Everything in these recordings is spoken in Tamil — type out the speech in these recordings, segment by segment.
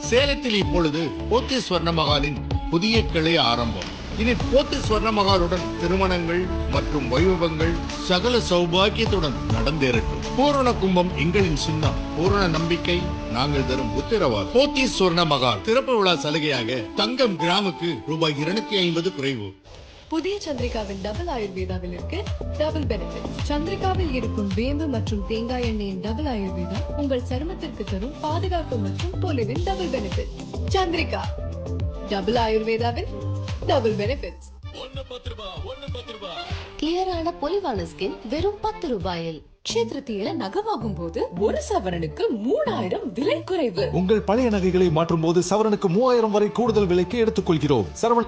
சேலத்தில் இப்பொழுது போத்தி மகாலின் புதிய கிளை ஆரம்பம். இனி போத்தி சொர்ண மகாலுடன் திருமணங்கள் மற்றும் வைபவங்கள் சகல சௌபாகியத்துடன் நடந்தேறட்டும். பூரண கும்பம் எங்களின் சின்னம். பூரண நம்பிக்கை நாங்கள் தரும் உத்தரவாதம். போத்தி சொர்ண மகால் திறப்பு விழா சலுகையாக தங்கம் கிராமுக்கு ரூபாய் இருநூத்தி ஐம்பது குறைவு. புதிய சந்திரிகாவின் டபுள் ஆயுர்வேதாவில் இருக்கு டபுள் பெனிஃபிட் சந்திரிகாவில் இருக்கும் வேம்பு மற்றும் தேங்காய் எண்ணெயின் டபுள் ஆயுர்வேதா உங்கள் சருமத்திற்கு தரும் பாதுகாப்பு மற்றும் பொலிவின் டபுள் பெனிஃபிட் சந்திரிகா டபுள் ஆயுர்வேதாவின் டபுள் பெனிஃபிட்ஸ் கிளியரான பொலிவான ஸ்கின் வெறும் பத்து ரூபாயில். க்ஷேத்திரத்தில நகை வாங்கும் போது ஒரு சவரனுக்கு மூணாயிரம் விலை குறைவு. உங்கள் பழைய நகைகளை மாற்றும் போது சவரனுக்கு மூவாயிரம் வரை கூடுதல் விலைக்கு எடுத்துக்கொள்கிறோம். சரவண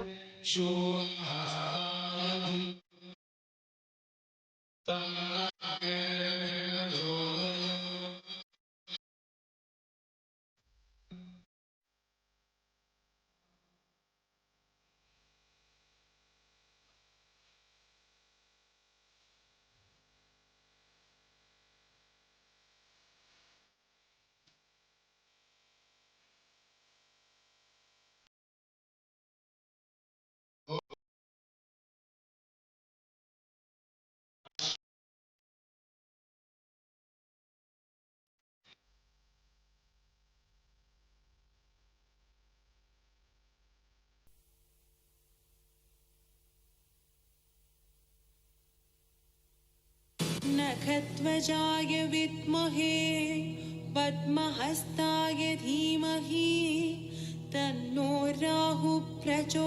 नखध्वजाय विद्महे पद्महस्ताय धीमहि तन्नो राहु प्रचोदयात्।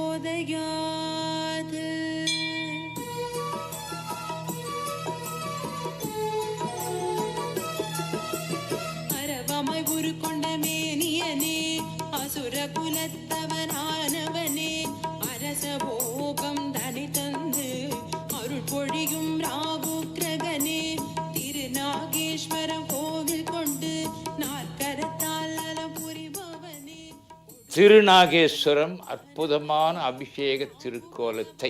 திருநாகேஸ்வரம் அற்புதமான அபிஷேக திருக்கோலத்தை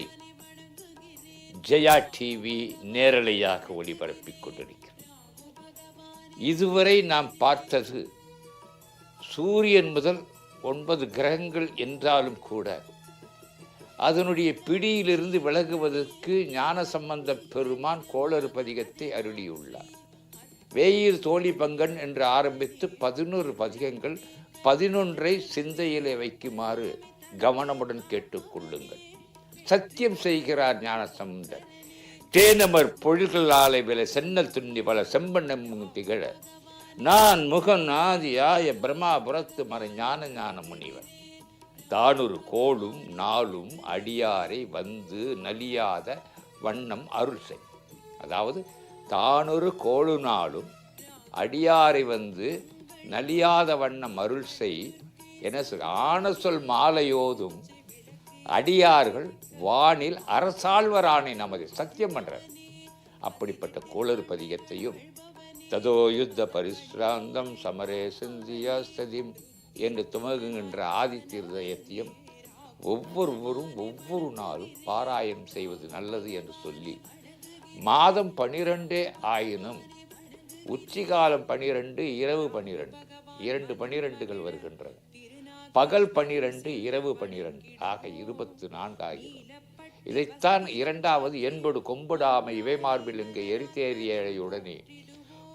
ஜெயா டிவி நேரலையாக ஒளிபரப்பிக் கொண்டிருக்கிறது. இதுவரை நாம் பார்த்தது சூரியன் முதல் ஒன்பது கிரகங்கள் என்றாலும் கூட அதனுடைய பிடியிலிருந்து விலகுவதற்கு ஞான சம்பந்த பெருமான் கோளறு பதிகத்தை அருளியுள்ளார். வேயிர் தோழி பங்கன் என்று ஆரம்பித்து பதினோரு பதிகங்கள் பதினொன்றை சிந்தையிலே வைக்குமாறு கவனமுடன் கேட்டுக்கொள்ளுங்கள். சத்தியம் செய்கிறார் ஞானசம்பந்தர். தேனமர் பொழில்களாலை வில சென்னல் துண்ணி பல செம்பண்ணம் திகழ. நான் முகன் ஆதியாய பிரம்மாபுரத்து மறை ஞான ஞான முனிவர். தானொரு கோளும் நாளும் அடியாரை வந்து நலியாத வண்ணம் அருள் செய். அதாவது தானொரு கோளு நாளும் அடியாரை வந்து நலியாத வண்ணம் அருள் செய் என சொல். ஆன சொல் மாலையோதும் அடியார்கள் வானில் அரசாழ்வரானை நமது சத்தியம் பண்றார். அப்படிப்பட்ட கோளறு பதிகத்தையும் ததோ யுத்த பரிசிராந்தம் சமரே சிந்தியா ஸ்ததிம் என்று துமகுகின்ற ஆதித்திருதயத்தையும் ஒவ்வொருவரும் ஒவ்வொரு நாளும் பாராயணம் செய்வது நல்லது என்று சொல்லி மாதம் பனிரெண்டே ஆயினும் உச்சிகாலம் பனிரெண்டு இரவு பனிரெண்டு. இரண்டு பனிரெண்டுகள் வருகின்றன. பகல் பனிரெண்டு இரவு பனிரெண்டு. ஆக இருபத்து நான்கு ஆகிறது இதைத்தான் இரண்டாவது என்படு கொம்புடாமை இவை மார்பில் இங்கே எரித்தேறியுடனே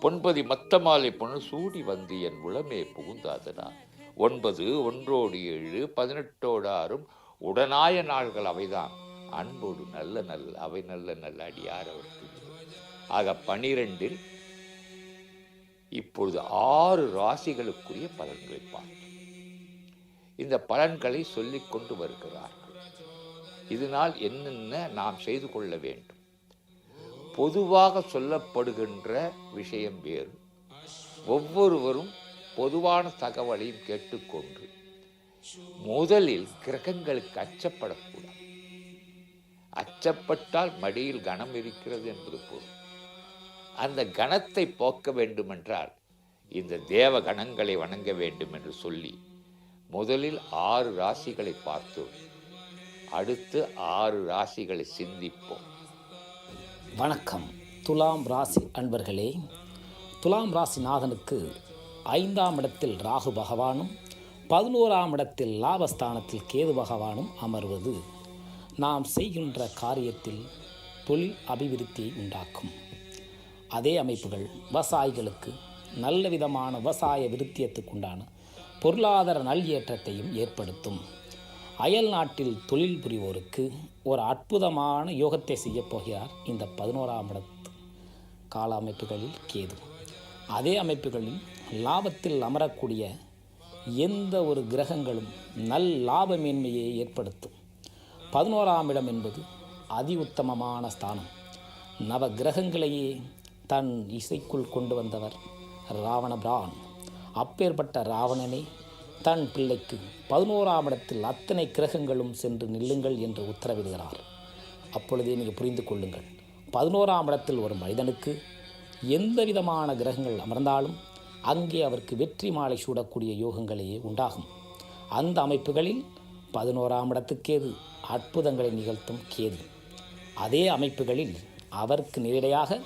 பொன்பதி மத்தமாலை பொண்ணு சூடி வந்து என் உளமே புகுந்தாதனா ஒன்பது ஒன்றோடு ஏழு பதினெட்டோடு ஆறும் உடனாய நாள்கள் அவைதான். அன்போடு நல்ல நல்ல அவை நல்ல நல்ல அடியார் அவருக்கு. ஆக பனிரெண்டில் இப்பொழுது ஆறு ராசிகளுக்குரிய பலன்களை பார்த்தோம் இந்த பலன்களை சொல்லிக் கொண்டு வருகிறார்கள். இதனால் என்னென்ன நாம் செய்து கொள்ள வேண்டும்? பொதுவாக சொல்லப்படுகின்ற விஷயம் வேறு. ஒவ்வொருவரும் பொதுவான தகவலையும் கேட்டுக்கொண்டு முதலில் கிரகங்களுக்கு அச்சப்படக்கூடாது. அச்சப்பட்டால் மடியில் கனம் இருக்கிறது என்பது பொருள். அந்த கணத்தை போக்க வேண்டுமென்றால் இந்த தேவ கணங்களை வணங்க வேண்டும் என்று சொல்லி முதலில் ஆறு ராசிகளை பார்த்தோம். அடுத்து ஆறு ராசிகளை சிந்திப்போம். வணக்கம். துலாம் ராசி அன்பர்களே துலாம் ராசி நாதனுக்கு ஐந்தாம் இடத்தில் ராகு பகவானும் பதினோராம் இடத்தில் லாபஸ்தானத்தில் கேது பகவானும் அமர்வது. நாம் செய்கின்ற காரியத்தில் தொழில் அபிவிருத்தியை உண்டாக்கும். அதே அமைப்புகள் விவசாயிகளுக்கு நல்ல விதமான விவசாய விருத்தியத்துக்குண்டான பொருளாதார நல்லேற்றத்தையும் ஏற்படுத்தும். அயல் நாட்டில் தொழில் புரிவோருக்கு ஒரு அற்புதமான யோகத்தை செய்யப்போகிறார் இந்த பதினோராம் இடத்து கால அமைப்புகளில் கேது. அதே அமைப்புகளில் லாபத்தில் அமரக்கூடிய எந்த ஒரு கிரகங்களும் நல் லாபமேன்மையை ஏற்படுத்தும். பதினோராம் இடம் என்பது அதி உத்தமமான ஸ்தானம். நவ கிரகங்களையே தன் இசைக்குள் கொண்டு வந்தவர் ராவண பிரான் அப்பேற்பட்ட ராவணனே தன் பிள்ளைக்கு பதினோராம் இடத்தில் அத்தனை கிரகங்களும் சென்று நில்லுங்கள் என்று உத்தரவிடுகிறார். அப்பொழுதே நீங்கள் புரிந்து கொள்ளுங்கள் பதினோராம் இடத்தில் ஒரு மனிதனுக்கு எந்த விதமான கிரகங்கள் அமர்ந்தாலும் அங்கே அவருக்கு வெற்றி மாலை சூடக்கூடிய யோகங்களையே உண்டாகும். அந்த அமைப்புகளில் பதினோராம் இடத்துக்கேது அற்புதங்களை நிகழ்த்தும் கேது. அதே அமைப்புகளில் அவருக்கு நேரடியாக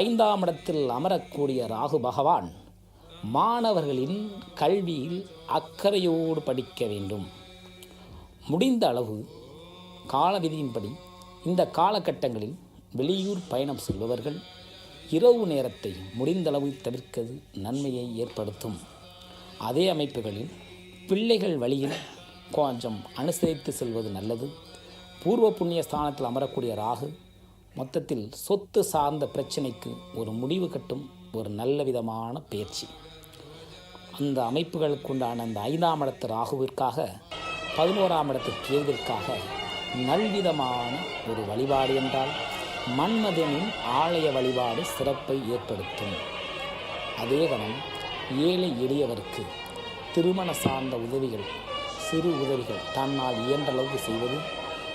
ஐந்தாம் இடத்தில் அமரக்கூடிய ராகு பகவான் மாணவர்களின் கல்வியில் அக்கறையோடு படிக்க வேண்டும். முடிந்த அளவு கால விதியின்படி இந்த காலகட்டங்களில் வெளியூர் பயணம் செல்பவர்கள் இரவு நேரத்தை முடிந்தளவு தவிர்க்கிறது நன்மையை ஏற்படுத்தும். அதே அமைப்புகளில் பிள்ளைகள் வழியில் கொஞ்சம் அனுசரித்து செல்வது நல்லது. பூர்வ புண்ணிய ஸ்தானத்தில் அமரக்கூடிய ராகு மொத்தத்தில் சொத்து சார்ந்த பிரச்சனைக்கு ஒரு முடிவு கட்டும் ஒரு நல்ல விதமான பயிற்சி அந்த அமைப்புகளுக்கு உண்டான அந்த ஐந்தாம் இடத்து ராகுவிற்காக பதினோராம் இடத்து கேதுவிற்காக நல்விதமான ஒரு வழிபாடு என்றால் மன்மதனின் ஆலய வழிபாடு சிறப்பை ஏற்படுத்தும். அதே கணம் ஏழை எளியவருக்கு திருமண சார்ந்த உதவிகள் சிறு உதவிகள் தன்னால் இயன்ற அளவுக்கு செய்வது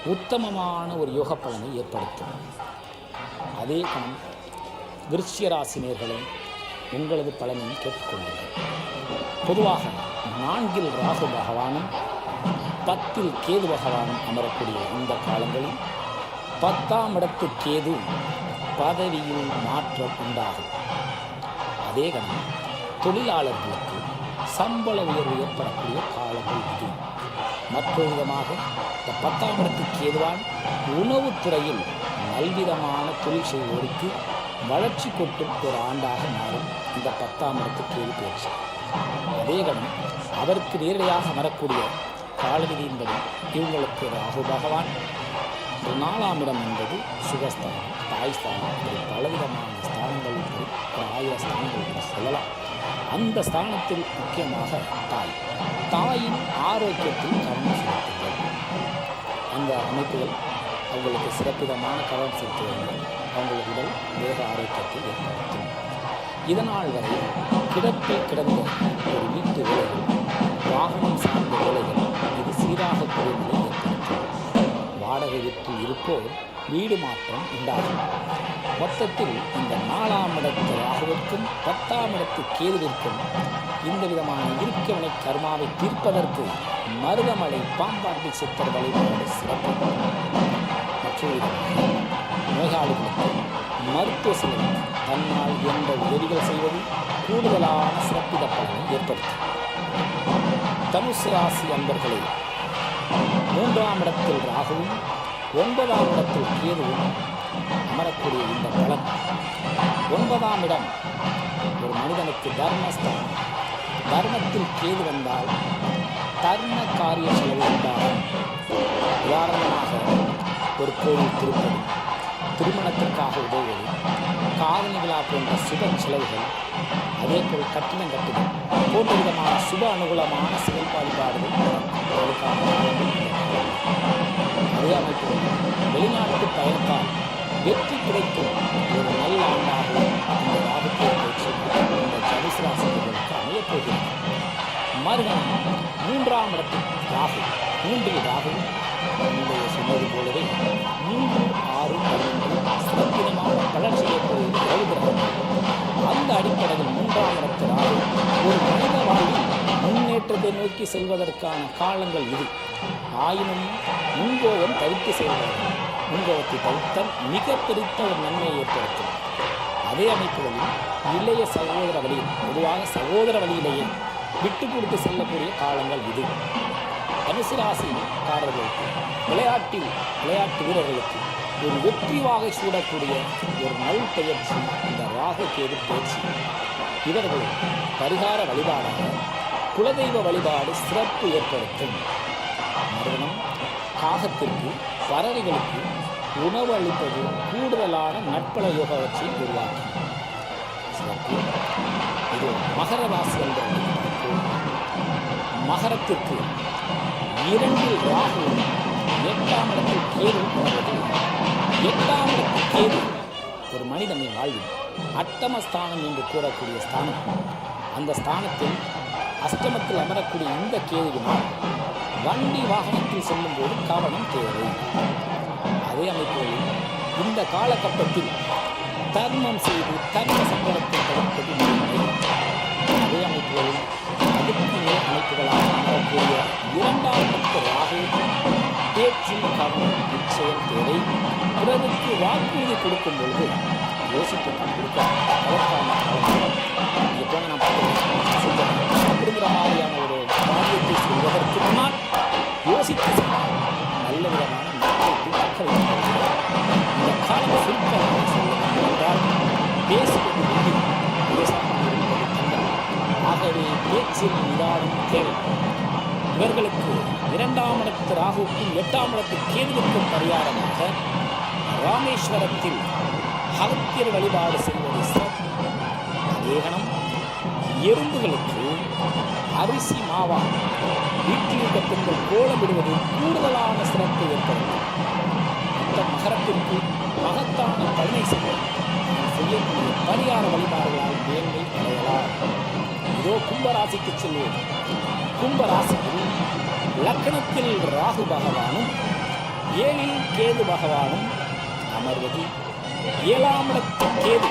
உத்தமமான ஒரு யோக பலனை ஏற்படுத்தும். அதே கணம் விருச்சிய ராசினியர்களை உங்களது பலனையும் கேட்டுக்கொள்ளுங்கள். பொதுவாக நான்கில் ராகு பகவானும் பத்தில் கேது பகவானும் அமரக்கூடிய இந்த காலங்களில் பத்தாம் இடத்து கேது பதவியில் மாற்றம் உண்டாகும். அதே கணம் தொழிலாளர்களுக்கு சம்பள உயர்வு ஏற்படக்கூடிய காலங்கள் இது. மற்றொரு விதமாக இந்த பத்தாம் இடத்துக்கு ஏதுவான் உணவுத்துறையில் நல்விதமான தொழில் செய்வோருக்கு வளர்ச்சி கொட்டும் ஒரு ஆண்டாக மாறும் இந்த பத்தாம் இடத்துக்கு எது பேச்சு அதே கடன் அவருக்கு நேரடியாக வரக்கூடிய காலவிதியின்படி இவங்களுக்கு ராகு பகவான். ஒரு நாலாம் இடம் என்பது சுகஸ்தானம் தாய் ஸ்தானம் பலவிதமான ஸ்தானங்கள் உண்டு. ஒரு ஆயிரம் ஸ்தானங்கள் சொல்லலாம். அந்த ஸ்தானத்தில் முக்கியமாக தாய். தாயின் ஆரோக்கியத்தில் கவனம் செலுத்துங்கள். அந்த அமைப்புகள் அவங்களுக்கு சிறப்பிதமான கவனம் செலுத்துவதால் அவங்களுக்கு உடல் தேக ஆரோக்கியத்தை ஏற்படுத்தும். இதனால் வரை கிடப்பில் கிடந்த ஒரு வீட்டு வேலைகள் வாகனம் சார்ந்த வேலைகள் இது சீராக நிலை ஏற்படுத்தும். வாடகை வீட்டில் இருப்போர் வீடு மாற்றம் உண்டாகும். மொத்தத்தில் இந்த நாலாம் இடத்து ராகுவிற்கும் பத்தாம் இடத்து கேதுவிற்கும் இந்த விதமான இருக்கவினை கர்மாவை தீர்ப்பதற்கு மருதமலை பாம்பாட்டி சித்தர் வழிபாடு சிறப்பு. மற்றொரு நோயாளிகளுக்கு மருத்துவ செலவு தன்னால் என்ற உதவிகள் செய்வது கூடுதலான சிறப்பித பலனை ஏற்படுத்தும். தனுசு ராசி அன்பர்களே மூன்றாம் இடத்தில் ராகுவும் ஒன்பதாம் இடத்தில் கேதுவும் அமரக்கூடிய இந்த பலன் ஒன்பதாம் இடம் ஒரு மனிதனுக்கு தர்மஸ்தானம். தர்மத்தில் கேது வந்தால் தர்ம காரிய செலவு உண்டாகும். உதாரணமாக ஒரு கோவில் திருப்பதி திருமணத்திற்காக உதவுவது காதணி விழா போன்ற சுப செலவுகள் அதேபோல் கட்டிடம் கட்டுதல் போன்ற விதமான சுப அனுகூலமான செயல்பாடுபாடுகள் அதற்கான வெளிநாட்டு பயணத்தால் வெற்றி கிடைக்கும். ஒரு நல்ல ஆண்டாக இந்த ராகுத்திய பயிற்சி இந்த தனுசு ராசிகளுக்கு அமையப் போகிறது. மூன்றாம் இடத்தில் ராகு மூன்றில் ராகு. முந்தைய சொன்னது போலவே மூன்று ஆறு பதினொன்று சிறப்பிடமான பலன் செய்யக்கூடிய ரவிகிரகம் அந்த அடிப்படையில் மூன்றாம் இடத்து ராகு ஒரு மனித வாழ்வில் முன்னேற்றத்தை நோக்கி செல்வதற்கான காலங்கள் இது. ஆயினும் முன்கோபம் தவிர்த்து செல்வது. முன்கோபத்தை தவித்தல் மிக பெருத்த ஒரு நன்மையை ஏற்படுத்தும். அதே அமைப்புகளில் இளைய சகோதர வழியில் பொதுவாக சகோதர வழியிலேயே விட்டு கொடுத்து செல்லக்கூடிய காலங்கள் இது. தனுசு ராசிக்காரர்களுக்கு விளையாட்டில் விளையாட்டு வீரர்களுக்கு ஒரு வெற்றி வாகை சூடக்கூடிய ஒரு நல் பயிற்சி இந்த ராக கேது பயிற்சி. இவர்கள் பரிகார வழிபாடாக குலதெய்வ வழிபாடு சிறப்பு ஏற்படுத்தும். மரணம் காகத்திற்கு பறவைகளுக்கு உணவு அளிப்பது கூடுதலான நட்பல யோகவற்றை உருவாக்கும். சிறப்பு. இது மகர ராசி என்ற மகரத்திற்கு இரண்டு ராகு எட்டாம் இடத்தில் கேது உள்ளது எட்டாம் இடத்தில் கேது ஒரு மனிதனின் வாழ்வில் அட்டமஸ்தானம் என்று கூறக்கூடிய ஸ்தானம். அந்த ஸ்தானத்தில் அஷ்டமத்தில் அமரக்கூடிய இந்த கேதுவினால் வண்டி வாகனத்தில் செல்லும்போது கவனம் தேவை. அதே அமைப்புகளில் இந்த காலகட்டத்தில் தர்மம் செய்து தர்ம சங்கடத்தை தவிர்ப்பது அதே அமைப்புகளில் அடுத்த அமைப்புகளாக அமரக்கூடிய இரண்டாம் பத்து ராகு பேச்சில் கவனம் நிச்சயம் தேவை. பிறருக்கு வாக்குறுதி கொடுக்கும் பொழுது யோசித்து கொடுக்க அதற்கான காலம் போன நான் பார்க்கிறேன். அப்படிங்கிற மாதிரியான ஒரு காரியத்தை சொல்வதற்கு முன்னால் யோசித்து செய்தால் நல்ல விதமான நட்பை தக்க இந்த காலம் சுருக்கமாக சொல்லுங்கள் என்றால் பேசுவது வெளி பேசாமல் இருப்பது தங்கம் ஆகவே பேச்சில் நிதானம் தேவை இவர்களுக்கு இரண்டாம் இடத்து ராகுவுக்கும் எட்டாம் இடத்து கேதுவுக்கும் பரிகாரமாக ராமேஸ்வரத்தில் அகத்தியர் வழிபாடு செய்வது சிறப்பு அதேகணம் எறும்புகளுக்கு அரிசி மாவா. வீட்டில் பெண்கள் கோலமிடுவது கூடுதலான சிறப்பு ஏற்படுத்தும். இந்த மகரத்திற்கு மகத்தான பலனை செய்ய செய்யக்கூடிய பரிகார வழிபாடுகளால் மேன்மை அடையலாம். இதோ கும்பராசிக்கு செல்வோம். கும்பராசியில் லக்கணத்தில் ராகு பகவானும் ஏழில் கேது பகவானும் அமர்வது. ஏழாம் இடத்து கேது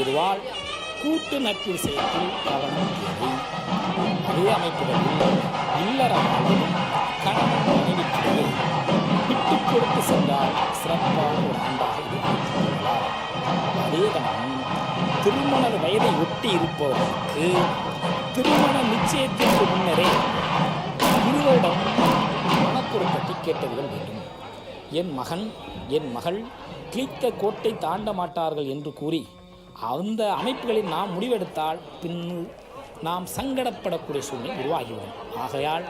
ஏழாம் கூட்டு நட்பு விஷயத்தில் கவனம் தேவை. அதே அமைப்புகளில் இல்லற கணவன் மனைவிக்கிடையே விட்டு கொடுத்து சென்றால் சிறப்பான ஒரு ஆண்டாக இது அதே கணம் திருமண வயதை ஒட்டி இருப்பவர்களுக்கு திருமண நிச்சயத்திற்கு முன்னரே இருவரிடம் மனப்பொருத்தத்தை கேட்டவர்கள் வேண்டும். என் மகன் என் மகள் கிழித்த கோட்டை தாண்ட மாட்டார்கள் என்று கூறி அந்த அமைப்புகளில் நாம் முடிவெடுத்தால் பின் நாம் சங்கடப்படக்கூடிய சூழ்நிலை உருவாகிவிடும். ஆகையால்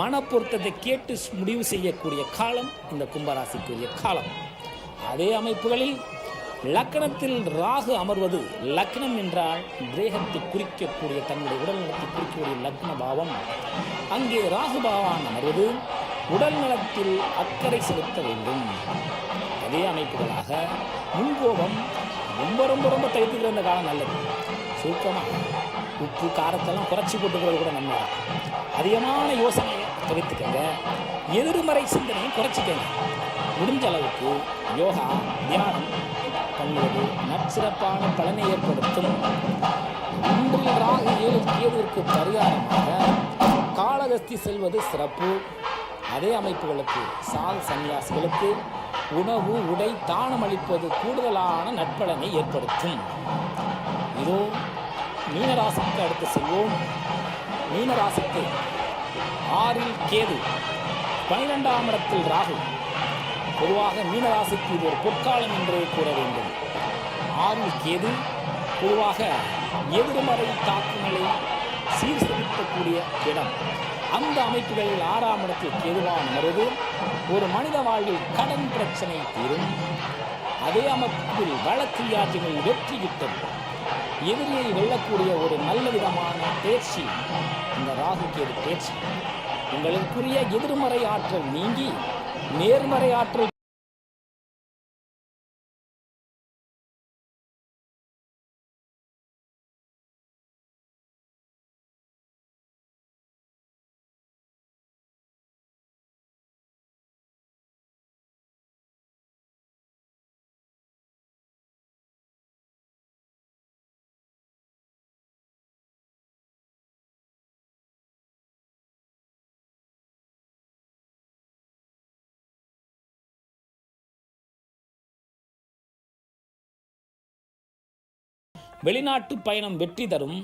மனப்பொருத்தத்தை கேட்டு முடிவு செய்யக்கூடிய காலம் இந்த கும்பராசிக்குரிய காலம். அதே அமைப்புகளில் லக்கணத்தில் ராகு அமர்வது லக்னம் என்றால் தேகத்தை குறிக்கக்கூடிய தன்னுடைய உடல் நலத்தை குறிக்கக்கூடிய லக்ன பாவம். அங்கே ராகு பாவான் அமர்வது உடல் நலத்தில் அக்கறை செலுத்த வேண்டும். அதே அமைப்புகளாக முன்கோபம் ரொம்ப ரொம்ப ரொம்ப தவிர்த்துக்கிற இந்த காலம் நல்லது. சுருக்கமாக உப்பு காரத்தெல்லாம் குறைச்சி போட்டுக்கிறது கூட நன்மை அதிகமான யோசனையை தவிர்த்துக்கங்க. எதிர்மறை சிந்தனையும் குறைச்சிக்கங்க. முடிஞ்ச அளவுக்கு யோகா தியானம் பண்ணுவது நற்சிறப்பான பலனை ஏற்படுத்தும். இன்றில் ராகு ஏழு கேதுவிற்கு பரிகாரமாக காளகஸ்தி செல்வது சிறப்பு. அதே அமைப்புகளுக்கு சால் சன்னியாசிகளுக்கு உணவு உடை தானம் அளிப்பது கூடுதலான நட்பலனை ஏற்படுத்தும். இதோ மீனராசிக்கு அடுத்து செல்வோம். மீனராசிக்கு ஆறில் கேது பனிரெண்டாம் இடத்தில் ராகு. பொதுவாக மீனராசிக்கு இது ஒரு பொற்காலம் என்றே கூற வேண்டும். ஆறில் கேது பொதுவாக எதிர்மறை தாக்குதலை சீர்செலுத்தக்கூடிய இடம். அந்த அமைப்புகளில் ஆறாம் இடத்தில் கேதுவான் வருவது ஒரு மனித வாழ்வில் கடன் பிரச்சனை தீரும். அதே அமைப்பில் வழக்கு யாத்திரை வெற்றி கிட்டும் எதிரியை வெல்லக்கூடிய ஒரு நல்ல விதமான தேர்ச்சி. இந்த ராகு பேச்சு தேர்ச்சி. உங்களுக்குரிய எதிர்மறை ஆற்றல் நீங்கி நேர்மறை ஆற்றல் வெளிநாட்டு பயணம் வெற்றி தரும்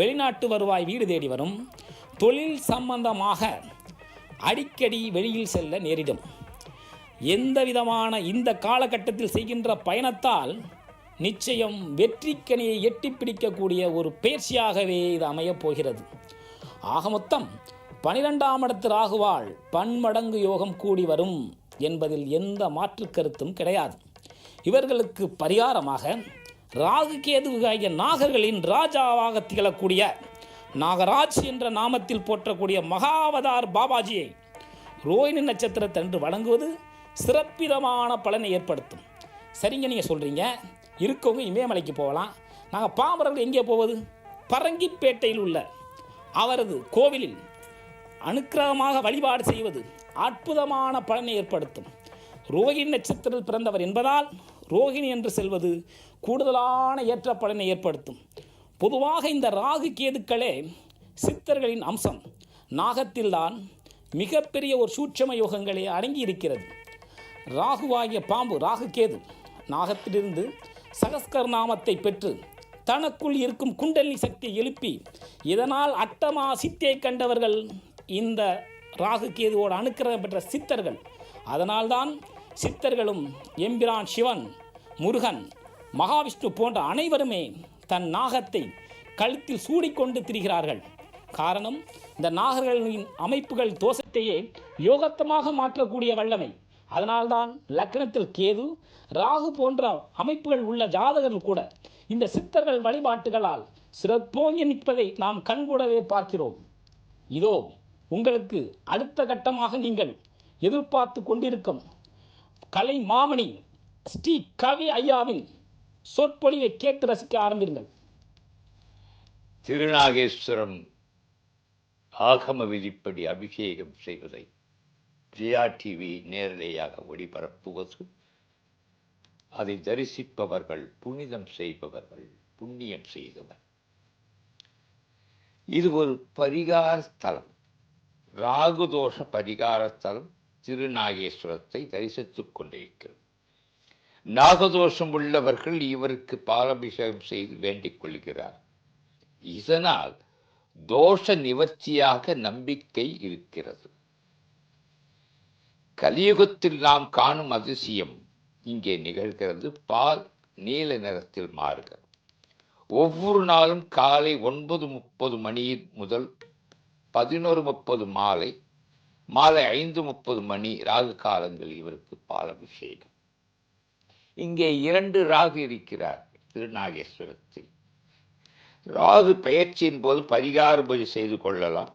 வெளிநாட்டு வருவாய் வீடு தேடி வரும் தொழில் சம்பந்தமாக அடிக்கடி வெளியில் செல்ல நேரிடும். எந்த விதமான இந்த காலகட்டத்தில் செய்கின்ற பயணத்தால் நிச்சயம் வெற்றிக்கனியை எட்டி பிடிக்கக்கூடிய ஒரு பயிற்சியாகவே இது அமையப் போகிறது. ஆக மொத்தம் பனிரெண்டாம் இடத்து ராகுவாள் பன்மடங்கு யோகம் கூடி வரும் என்பதில் எந்த மாற்று கருத்தும் கிடையாது. இவர்களுக்கு பரிகாரமாக ராகு கேதுவாகிய நாகர்களின் ராஜாவாக திகழக்கூடிய நாகராஜ் என்ற நாமத்தில் போற்றக்கூடிய மகாவதார் பாபாஜியை ரோஹிணி நட்சத்திரத்தன்று வழங்குவது சிறப்பிதமான பலனை ஏற்படுத்தும். சரிங்க நீங்கள் சொல்கிறீங்க இருக்கவங்க இமயமலைக்கு போகலாம். நாங்கள் பாமரர்கள் எங்கே போவது? பரங்கிப்பேட்டையில் உள்ள அவரது கோவிலில் அனுக்கிரகமாக வழிபாடு செய்வது அற்புதமான பலனை ஏற்படுத்தும். ரோகிணி நட்சத்திரத்தில் பிறந்தவர் என்பதால் ரோகிணி என்று செல்வது கூடுதலான ஏற்ற பலனை ஏற்படுத்தும். பொதுவாக இந்த ராகு கேதுக்களே சித்தர்களின் அம்சம். நாகத்தில்தான் மிகப்பெரிய ஒரு சூட்சம யோகங்களே அடங்கி இருக்கிறது ராகுவாகிய பாம்பு ராகு கேது நாகத்திலிருந்து சகஸ்கர் நாமத்தை பெற்று தனக்குள் இருக்கும் குண்டலி சக்தியை எழுப்பி இதனால் அட்டமா சித்தியை கண்டவர்கள் இந்த ராகு கேதுவோடு அனுக்கிரகம் பெற்ற சித்தர்கள். அதனால்தான் சித்தர்களும் எம்பிரான் சிவன் முருகன் மகாவிஷ்ணு போன்ற அனைவருமே தன் நாகத்தை கழுத்தில் சூடிக்கொண்டு திரிகிறார்கள். காரணம் இந்த நாகர்களின் அமைப்புகள் தோஷத்தையே யோகத்தமாக மாற்றக்கூடிய வல்லமை. அதனால்தான் லக்னத்தில் கேது ராகு போன்ற அமைப்புகள் உள்ள ஜாதகர்கள் கூட இந்த சித்தர்கள் வழிபாட்டுகளால் சிறப்போங்கி நிற்பதை நாம் கண்கூடவே பார்க்கிறோம். இதோ உங்களுக்கு அடுத்த கட்டமாக நீங்கள் எதிர்பார்த்து கொண்டிருக்கும் கலை மாமணி ஸ்ரீ கவி ஐயாவின் சொற்பொழிவை கேட்டு ரசிக்க ஆரம்பிருங்கள் திருநாகேஸ்வரம் ஆகம விதிப்படி அபிஷேகம் செய்வதை ஜியா டிவி நேரடியாக ஒளிபரப்புவது அதை தரிசிப்பவர்கள் புனிதம் செய்பவர்கள் புண்ணியம் செய்தவர். இது ஒரு பரிகார ஸ்தலம் ராகுதோஷ பரிகார ஸ்தலம் திருநாகேஸ்வரத்தை தரிசித்துக் கொண்டிருக்கிறது. நாகதோஷம் உள்ளவர்கள் இவருக்கு பாலாபிஷேகம் செய்து வேண்டிக் கொள்கிறார். இதனால் தோஷ நிவர்த்தியாக நம்பிக்கை இருக்கிறது. கலியுகத்தில் நாம் காணும் அதிசயம் இங்கே நிகழ்கிறது. பால் நீல நிறத்தில் மாறுகிறது ஒவ்வொரு நாளும் காலை ஒன்பது முப்பது மணி முதல் பதினோரு முப்பது மாலை மாலை ஐந்து முப்பது மணி ராகு காலங்கள் இவருக்கு பாலபிஷேகம். இங்கே இரண்டு ராகு இருக்கிறார் திருநாகேஸ்வரத்தில். ராகு பெயர்ச்சியின் போது பரிகார பூஜை செய்து கொள்ளலாம்.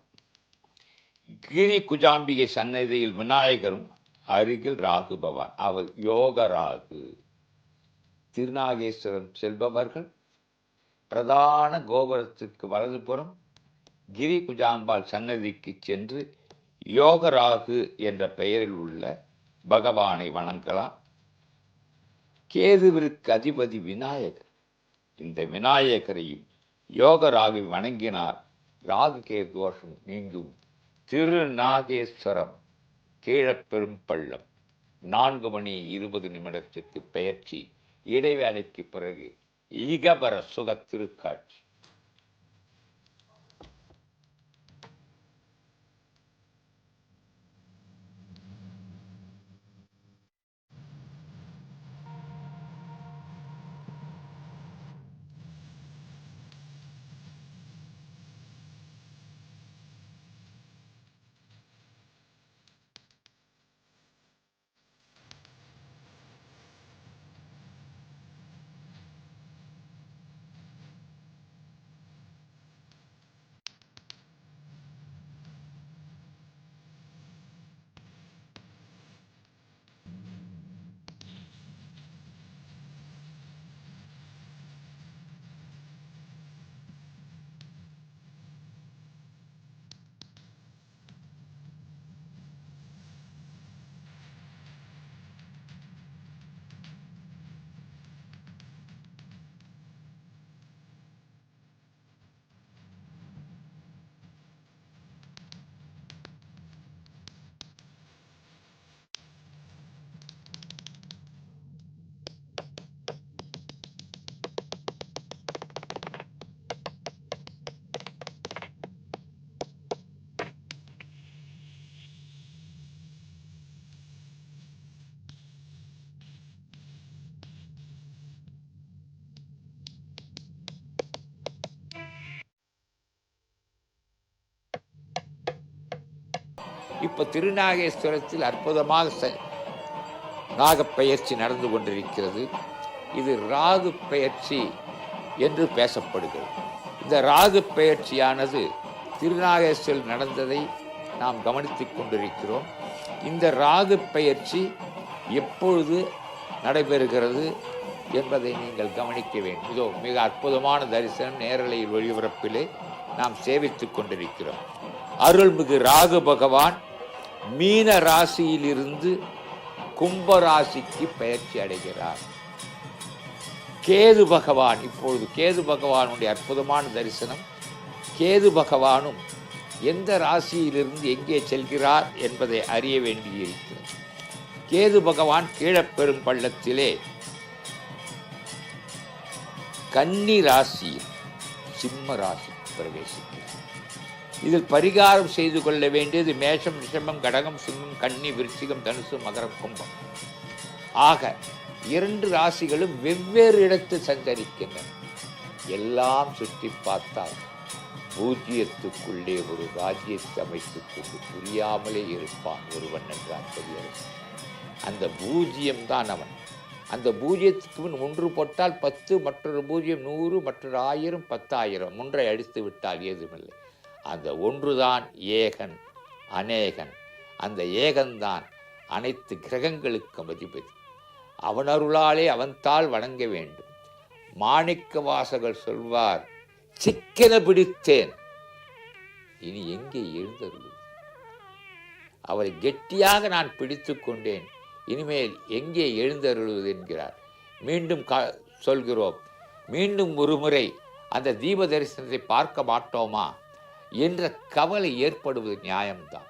கிரி குஜாம்பிகை சன்னதியில் விநாயகரும் அருகில் ராகு பவான் அவர் யோக ராகு. திருநாகேஸ்வரம் செல்பவர்கள் பிரதான கோபுரத்திற்கு வலதுபுறம் கிரி குஜாம்பால் சன்னதிக்கு சென்று யோகராகு என்ற பெயரில் உள்ள பகவானை வணங்கலாம். கேதுவிற்கு அதிபதி விநாயகர். இந்த விநாயகரையும் யோகராகு வணங்கினார். ராகு கேது தோஷம் நீங்கும். திருநாகேஸ்வரம் கீழப்பெரும் பள்ளம். நான்கு மணி இருபது நிமிடத்திற்கு பெயர்ச்சி. இடைவேளைக்கு பிறகு ஈகபர சுக திருக்காட்சி. இப்போ திருநாகேஸ்வரத்தில் அற்புதமாக ச நாகப்பெயர்ச்சி நடந்து கொண்டிருக்கிறது. இது ராகு பெயர்ச்சி என்று பேசப்படுகிறது. இந்த ராகு பெயர்ச்சியானது திருநாகேஸ்வரில் நடந்ததை நாம் கவனித்து கொண்டிருக்கிறோம். இந்த ராகு பெயர்ச்சி எப்பொழுது நடைபெறுகிறது என்பதை நீங்கள் கவனிக்க வேண்டும். இதோ மிக அற்புதமான தரிசனம் நேரலையில் ஒளிபரப்பிலே நாம் சேவித்து கொண்டிருக்கிறோம். அருள்மிகு ராகு பகவான் மீன ராசியிலிருந்து கும்ப ராசிக்கு பயிற்சி அடைகிறார். கேது பகவான் இப்பொழுது கேது பகவானுடைய அற்புதமான தரிசனம். கேது பகவானும் எந்த ராசியிலிருந்து எங்கே செல்கிறார் என்பதை அறிய வேண்டியிருக்கிறது. கேது பகவான் கீழப்பெரும் பள்ளத்திலே கன்னி ராசியில் சிம்ம ராசி பிரவேசிக்கிறார். இதில் பரிகாரம் செய்து கொள்ள வேண்டியது மேஷம் விஷமம் கடகம் சிம்மம் கன்னி விருச்சிகம் தனுசு மகரம் கும்பம். ஆக இரண்டு ராசிகளும் வெவ்வேறு இடத்தில் சஞ்சரிக்கின்றன. எல்லாம் சுற்றி பார்த்தால் பூஜ்ஜியத்துக்குள்ளே ஒரு ராஜ்யத்தை அமைத்துக் கொண்டு புரியாமலே இருப்பான் ஒருவன் என்றான் பெரியரசு அந்த பூஜ்ஜியம் தான் அவன். அந்த பூஜ்ஜியத்துக்கு முன் ஒன்று போட்டால் பத்து மற்றொரு பூஜ்ஜியம் நூறு மற்றொரு ஆயிரம் பத்தாயிரம். ஒன்றை அடித்து விட்டால் ஏதுமில்லை. அந்த ஒன்றுதான் ஏகன் அநேகன். அந்த ஏகன்தான் அனைத்து கிரகங்களுக்கும் அதிபதி அவன் அருளாலே அவன்தாள் வணங்க வேண்டும். மாணிக்க வாசகர் சொல்வார் சிக்கென பிடித்தேன். இனி எங்கே எழுந்தருள் அவரை கெட்டியாக நான் பிடித்து கொண்டேன். இனிமேல் எங்கே எழுந்தருள்வது என்கிறார். மீண்டும் கா சொல்கிறோம். மீண்டும் ஒருமுறை அந்த தீப தரிசனத்தை பார்க்க மாட்டோமா? என்ற கவலை ஏற்படுவது நியாயம்தான்.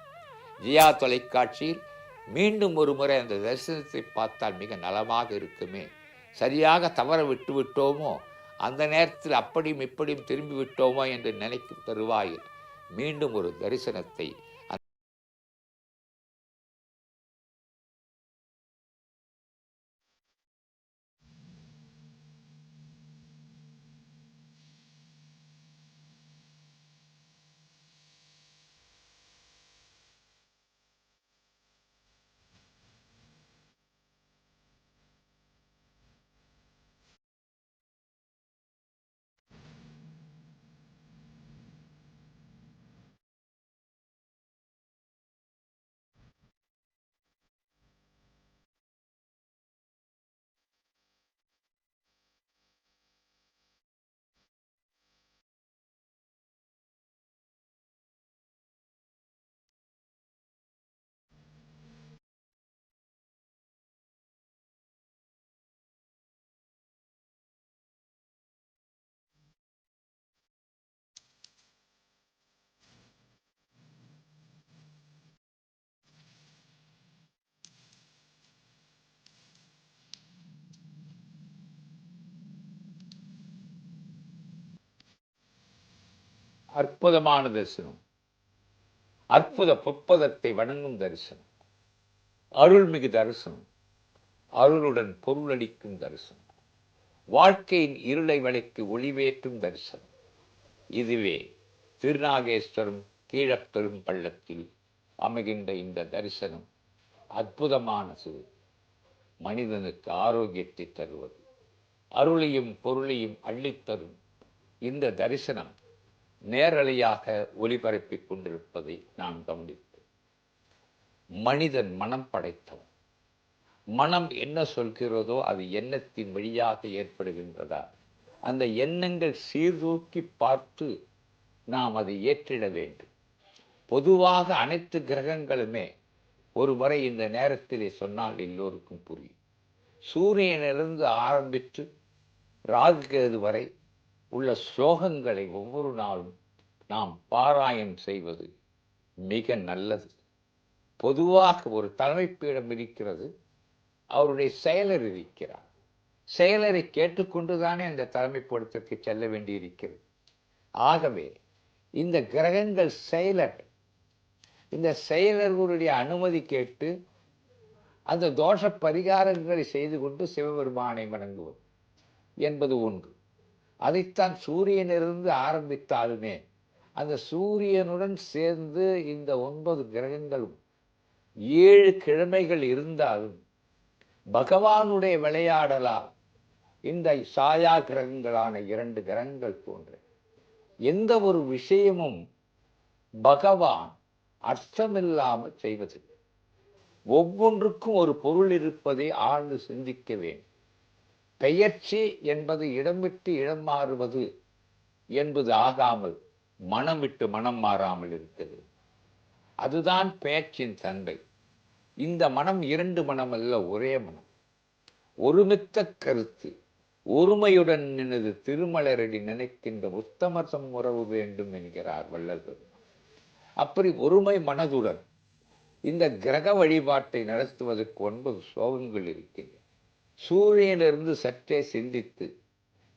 ஜியா தொலைக்காட்சியில் மீண்டும் ஒரு முறை அந்த தரிசனத்தை பார்த்தால் மிக நலமாக இருக்குமே. சரியாக தவற விட்டு விட்டோமோ? அந்த நேரத்தில் அப்படியும் இப்படியும் திரும்பி விட்டோமோ என்று நினைக்கும் தருவாயில் மீண்டும் ஒரு தரிசனத்தை அற்புதமான தரிசனம். அற்புத பொற்பதத்தை வணங்கும் தரிசனம். அருள்மிகு தரிசனம். அருளுடன் பொருளளிக்கும் தரிசனம். வாழ்க்கையின் இருளை வளைக்கு ஒளிவேற்றும் தரிசனம். இதுவே திருநாகேஸ்வரம் கீழப்பெரும் பள்ளத்தில் அமைகின்ற இந்த தரிசனம் அற்புதமானது மனிதனுக்கு ஆரோக்கியத்தை தருவது. அருளையும் பொருளையும் அள்ளித்தரும் இந்த தரிசனம் நேரலையாக ஒளிபரப்பிக் கொண்டிருப்பதை நான் கவனித்தேன். மனிதன் மனம் படைத்தவன். மனம் என்ன சொல்கிறதோ அது எண்ணத்தின் வழியாக ஏற்படுகின்றதா? அந்த எண்ணங்கள் சீர்தூக்கி பார்த்து நாம் அதை ஏற்றிட வேண்டும். பொதுவாக அனைத்து கிரகங்களுமே ஒரு முறை இந்த நேரத்திலே சொன்னால் எல்லோருக்கும் புரியும். சூரியனிலிருந்து ஆரம்பித்து ராகு கேது வரை உள்ள ஸ்லோகங்களை ஒவ்வொரு நாளும் நாம் பாராயணம் செய்வது மிக நல்லது. பொதுவாக ஒரு தலைமைப்பீடம் இருக்கிறது. அவருடைய செயலர் இருக்கிறார். செயலரை கேட்டுக்கொண்டுதானே அந்த தலைமைப்படத்திற்கு செல்ல வேண்டியிருக்கிறது. ஆகவே இந்த கிரகங்கள் செயலர். இந்த செயலர்களுடைய அனுமதி கேட்டு அந்த தோஷ பரிகாரங்களை செய்து கொண்டு சிவபெருமானை வணங்குவது என்பது ஒன்று. அதைத்தான் சூரியனிலிருந்து ஆரம்பித்தாலுமே அந்த சூரியனுடன் சேர்ந்து இந்த ஒன்பது கிரகங்களும் ஏழு கிழமைகள் இருந்தாலும் பகவானுடைய விளையாடலா இந்த சாயா கிரகங்களான இரண்டு கிரகங்கள் போன்ற எந்த ஒரு விஷயமும் பகவான் அர்த்தமில்லாமல் செய்வது ஒவ்வொன்றுக்கும் ஒரு பொருள் இருப்பதை ஆழ்ந்து சிந்திக்க வேண்டும். பெயர்ச்சி என்பது இடம் விட்டு இடம் மாறுவது என்பது ஆகாமல் மனம் விட்டு மனம் மாறாமல் இருக்கிறது. அதுதான் பேச்சின் தன்மை. இந்த மனம் இரண்டு மனம் அல்ல ஒரே மனம். ஒருமித்த கருத்து. ஒருமையுடன் நினது திருமலரடி நினைக்கின்ற உத்தமசம் உறவு வேண்டும் என்கிறார் வள்ளல் அப்படி ஒருமை மனதுடன் இந்த கிரக வழிபாட்டை நடத்துவதற்கு ஒன்பது சோகங்கள் இருக்கின்றன. சூரியனிலிருந்து சற்றே சிந்தித்து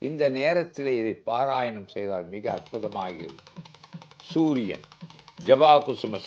இந்த நேரத்தில் இதை பாராயணம் செய்தால் மிக அற்புதமாக சூரியன் ஜபா குசும